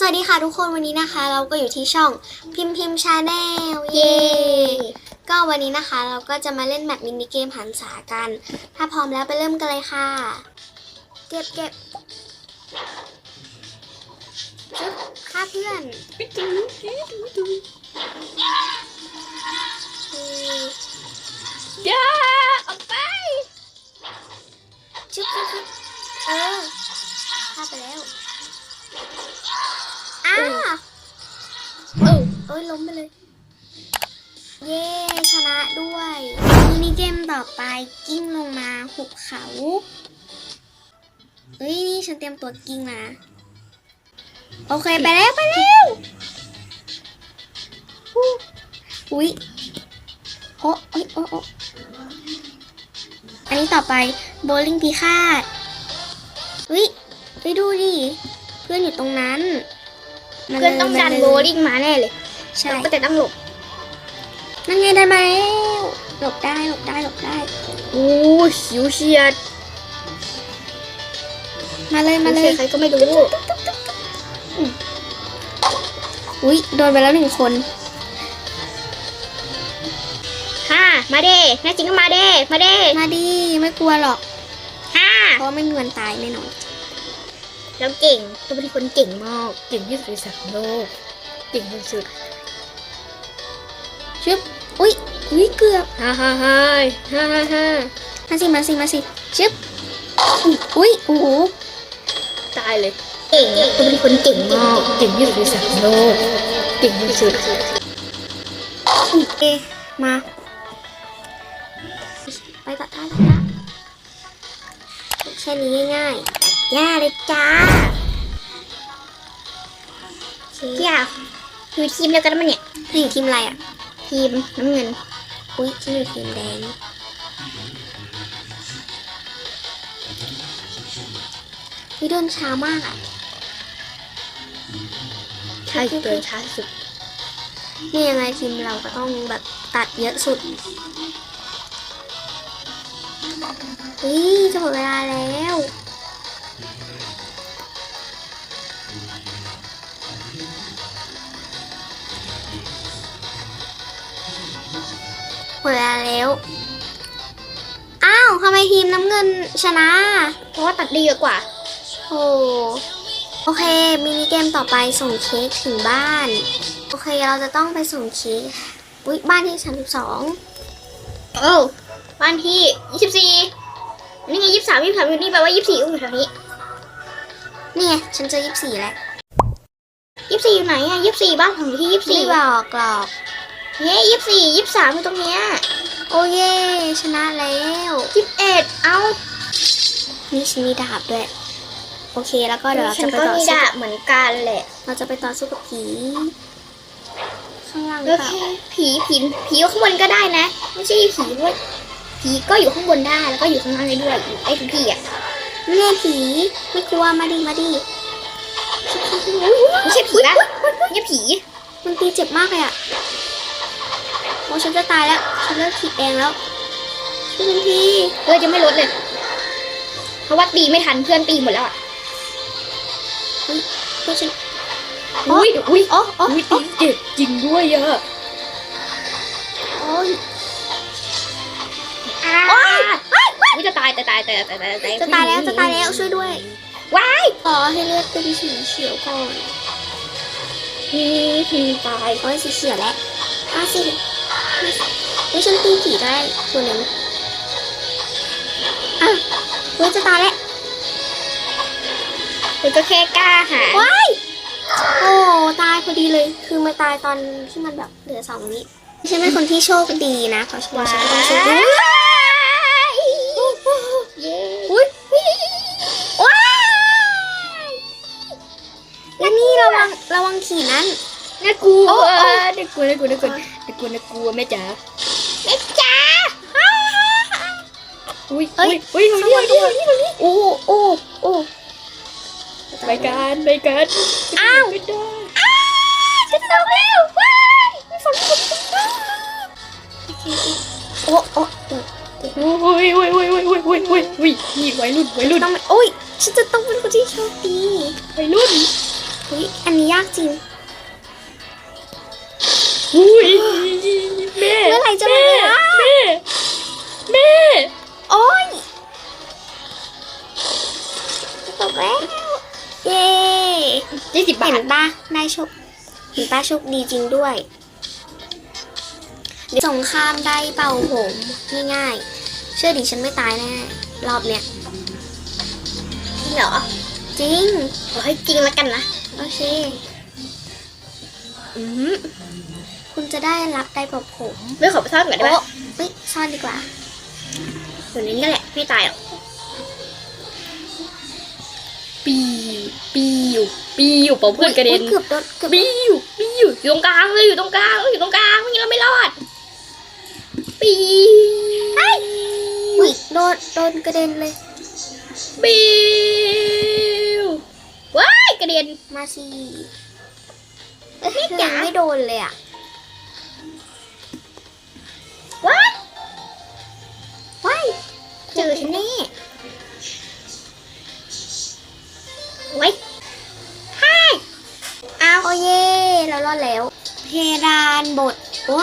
สวัสดีค่ะทุกคนวันนี้นะคะ เราก็อยู่ที่ช่องพิมพิมชาแนลเย้ก็วันนี้นะคะ เราก็จะมาเล่นแมปมินิเกมหันษากัน ถ้าพร้อมแล้วไปเริ่มกันเลยค่ะ เก็บเก็บชึบฆ่าเพื่อน เขาเฮ้ยนี่ฉันเตรียมตัวกิ้งมานะโอเคไปแล้วไปแล้วอู้อุ้ยโอ้เอ้ยโอ้โอ้อันนี้ต่อไปโบลิ่งพิฆาตเฮ้ยไปดูดิเพื่อนอยู่ตรงนั้นมาเพื่อนต้องลยดันมาโบเลยลิ่งมาแน่เลยใช่เราก็จะต้องหลบนั่นไงได้มาแล้วหลบได้หลบได้หลบได้ โอ้หิวเฉียด มาเลยมาเลฉียดใครก็ไม่รู้ อุ้ยโดนไปแล้วหนึ่งคนฮ่ามาเด้แน่จริงก็มาเด้มาเด้มาดิไม่กลัวหรอกฮ่าเพราะว่าไม่มีวันตายแน่นอนเราเก่งเราเป็นคนเก่งมาก เก่งที่สุดในสัตว์โลก เก่งที่สุดชึบ อุ้ย อุ้ยเกือบฮ่าฮ่าฮ่าฮ่าฮ่าฮ่ามาสิมาสิมาสิชึบอุ้ยโอ้โหตายเลยเก่งเราเป็นคนเก่งมากเก่งที่สุดในสัตว์โลกเก่งที่สุดเอะมาไปต่อท่าต่อท่าแค่นี้ง่ายๆย่าเลยจ้าโอเคอยากอยู่ทีมเดียวกันมั้ยเนี่ยเธออยู่ทีมอะไรอะ ทีมน้ำเงิน อุ้ยฉันอยู่ทีมแดงวิเดินช้ามากอะใช่เดินช้าสุด นี่ยังไงทีมเราก็ต้องแบบตัดเยอะสุดเฮ้ยจะหมดเวลาแล้ว เวลาแล้ว อ้าวทำไมทีมน้ำเงินชนะ เพราะว่าตัดด้เยอะกว่าโอ้โอเค มินิเกมต่อไปส่งเค้กถึงบ้าน โอเค เราจะต้องไปส่งเค้กอุ๊ยบ้านที่สามสิบสองโอ้บ้านที่ยี่สิบสี่นี่ไงยี่สิบสามยี่สิบสามอยู่นี่แปลว่ายี่สิบสี่อยู่แถวนี้นี่ไงฉันเจอยี่สิบสี่แล้วยี่สิบสี่อยู่ไหนอะยี่สิบสี่บ้านผมอยู่ที่ยี่สิบสี่บอกหรอก เฮ้ยยี่สิบสี่ยี่สิบสามอยู่ตรงเนี้ยโอ้เย่ชนะแล้วยี่สิบเอ็ดเอ้านี่ฉันมีดาบด้วย โอเคแล้วก็เดี๋ยวเราฉัจะนไปก็ต่อมีสู้ดาบเหมือนกันแหละ เราจะไปต่อสู้กับผีข้างล่างหโอรือเปเคล่าผีผีผีอยู่ข้างบนก็ได้นะ ไม่ใช่ผีด้วยผีก็อยู่ข้างบนได้แล้วก็อยู่ข้างล่างได้ด้วยอยู่ไอ้ทุกที่อะนี่ไงผีไม่กลัวมาดิมาดิไม่ใช่ผีปะนี่ผี มันตีเจ็บมากเลยอะ โอ้ฉันจะตายแล้วฉันเลิกขีดแดงแล้วช่วยฉันทีเพื่อจะไม่ลดเลย เพราะว่าตีไม่ทันเพื่อนตีหมดแล้วอะช่วยฉันอุ้ยอุ้ยโอ้โอ้อุ้ยโอ้ตีเจ็บจริงด้วยอะโอ้ยอ้าอุ้ยจะตายแต่ตายแต่แต่แต่แต่จะตายแล้วจะตายแล้วช่วยด้วยว้ายขอให้เลือดเป็นสีเขียวก่อนทีทีตายโอ้ยสีเขียวแล้วห้าสิ ไม่ฉันตีผีได้ตัวหนึ่งอะเฮ้ยจะตายแล้วมันก็แค่กล้าหาว้ายโอ้ตายพอดีเลย คือมาตายตอนที่มันแบบเหลือสองวิฉันเป็นคนที่โชคดีนะเพราะฉันฉันก็ต้องโชคดีเย้อุ้ยว้ายแล้วนี่ระวังระวังขี่นั้นน่ากลัวโอ้น่ากลัวน่ากลัวน่ากลัว น่ากลัวน่ากลัวแม่จ๋าแม่จ๋าอุ้ยเอ้ยอุ้ยตรงนี้ตรงนี้ตรงนี้ตรงนี้โอ้โอ้โอ้ไปกันไปกันอ้าวไม่ได้ฉันตกแล้วว้ายมีฝนตกโอ้โอ้อุ้ยอุ้ยอุ้ยอุ้ยอุ้ยอุ้ยอุ้ยอุ้ยนี่วัยรุ่นวัยรุ่นต้องโอ้ยฉันจะต้องเป็นคนที่โชคดีวัยรุ่นอุ้ยอันนี้ยากจริง จะมาแม่อะแม่แม่โอ้ยตกแล้วเย้ยี่สิบบาเห็นปะได้โชคเห็นปะโชคดีจริงด้วยสงครามได้เป่าผมง่ายๆเชื่อดิฉันไม่ตายแน่รอบเนี้ยจริงเหรอจริงขอให้จริงแล้วกันนะโอเคอืม คุณจะได้รับได้เป่าผมไม่ขอไปซ่อนก่อนได้ไหมโอ้เฮ้ยซ่อนดีกว่าอยู่ในนี้ก็แหละไม่ตายหรอกปีวปีวปีวเป่าเพื่อนกระเด็นอุ๊ยเกือบโดนเกือบปีวปีวอยู่ตรงกลางเลยอยู่ตรงกลางอยู่ตรงกลางไม่งั้นเราไม่รอดปีวอุ๊ยโดนโดนกระเด็นเลยปีวว้ายกระเด็นมาสิเอ้ยยัจ๋างไม่โดนเลยอะ จอฉันแน่ไว้ให้อ้าวโอเย่เรารอดแล้ว เพดานบทโอ้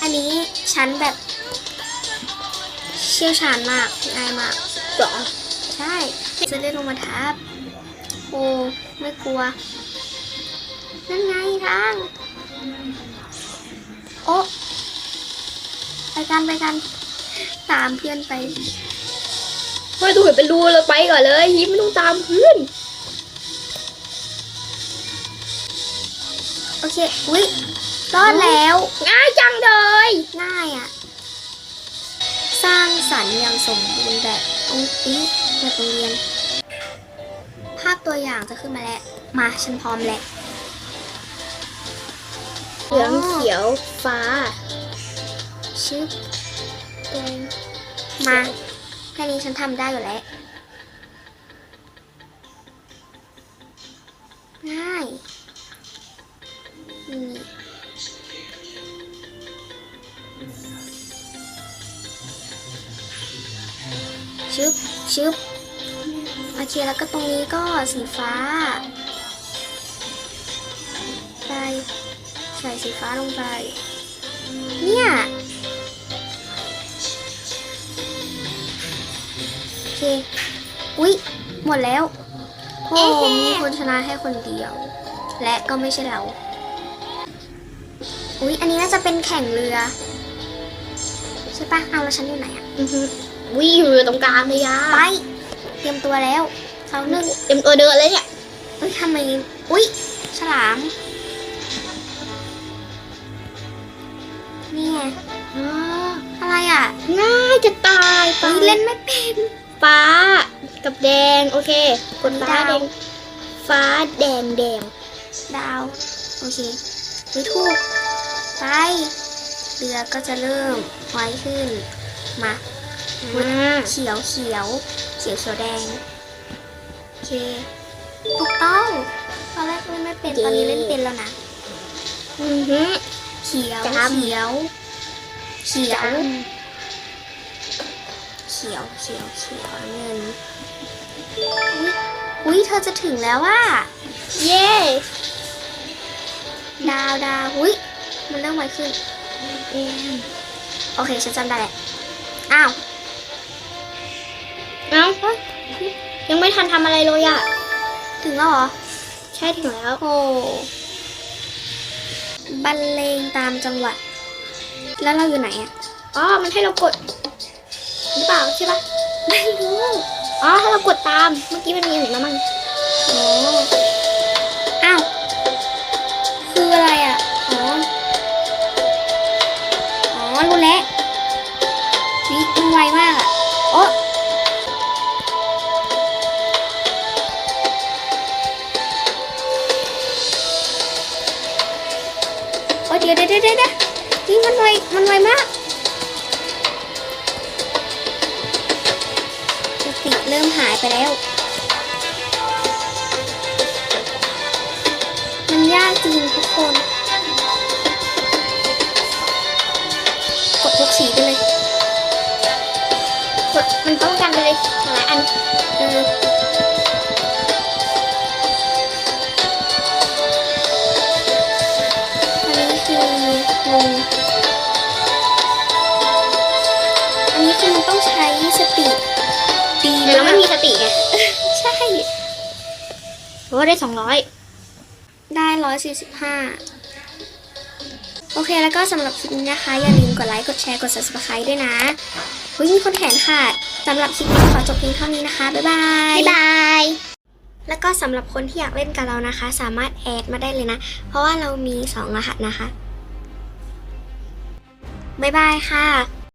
อันนี้ฉันแบบเชี่ยวชาญมากง่ายมากหรอใช่จะเล่นลงมาทับโอ้ไม่กลัว นั่นไงทาง โอ้ไปกันไปกัน ตามเพื่อนไป ไม่ดูเห็นเป็นรูเลยไปก่อนเลยยิ้มไม่ต้องตามเพื่อนโอเค อุ้ยรอดแล้ว ง่ายจังเลย ง่ายอะ่ะ สร้างสรรค์อย่างสมบูรณ์แบบองอีแบบโรงเรียน ภาพตัวอย่างจะขึ้นมาแล้ว มาฉันพร้อมแล้วเหลืองเขียวฟ้า ชึบเองมา แค่นี้ฉันทำได้อยู่แล้วง่ายนี่ชึบชึบโอเคแล้วก็ตรงนี้ก็สีฟ้าไปใส่สีฟ้าลงไป เนี่ย เค อุ๊ย หมดแล้ว โอ้เอ๊ะมีคนชนะแค่คนเดียว และก็ไม่ใช่เรา อุ๊ย อันนี้น่าจะเป็นแข่งเรือ ใช่ปะเอาแล้วฉันอยู่ไหนอะอือฮึวิ่งอยู่ตรงกลางเลยยาไป เตรียมตัวแล้วเขาหนึ่งเต็มตัวเดินเลยเนี่ยเอ้ยทำไม อุ๊ย ฉลาม นี่ไงอ๋ออะไรอะ ง่ายจะตายอุ๊ยเล่นไม่เป็น ฟ้ากับแดง โอเคกดฟ้าดาวแดง ฟ้าแดงแดง ดาว โอเคไม่ถูกไปเรือก็จะเริ่มไว้ขึ้นมาอ่าเขียวเขียวเขียวเขียวแดง โอเค ถูกต้อง ตอนแรกเล่นไม่เป็น ตอนนี้เล่นเป็นแล้วนะ อือฮึเขียวจำเขียว เขียว เขียวเขียวเขียวเงินอุ้ยเธอจะถึงแล้วว่า เย้ดาวดาวอุ้ยมันเริ่มไวขึ้นเอโอเคฉันจำได้แหละอ้าวเอ้ายังไม่ทันทำอะไรเลยอะถึงแล้วเหรอ ใช่ถึงแล้ว โอ้บรรเลงตามจังหวะ แล้วเราอยู่ไหนอะอ๋อ มันให้เรากด หรือเปล่าใช่ปะไม่รู้ อ๋อให้เรากดตาม เมื่อกี้มันมีอย่างอื่นมามั่งโอ้อ้าว คืออะไรอะ ติเริ่มหายไปแล้ว มันยากจริงทุกคน กดทุกสีไปเลย กดมันต้องกันไปเลยหลายอัน เอออันนี้คือ มาไม่กมีสติไง ใช่ โอ้ได้สองร้อย ได้ร้อยสี่สิบห้าโอเคแล้วก็สำหรับคลิปนี้นะคะ อย่าลืมกดไลค์ กดแชร์ กด subscribe ด้วยนะเฮ้ยมีคนแขนขาดสำหรับคลิปนี้ขอจบเพียงเท่านี้นะคะ บ๊ายบาย บ๊ายบาย แล้วก็สำหรับคนที่อยากเล่นกับเรานะคะ สามารถแอดมาได้เลยนะ เพราะว่าเรามี 2 รหัสนะคะ บ๊ายบายค่ะ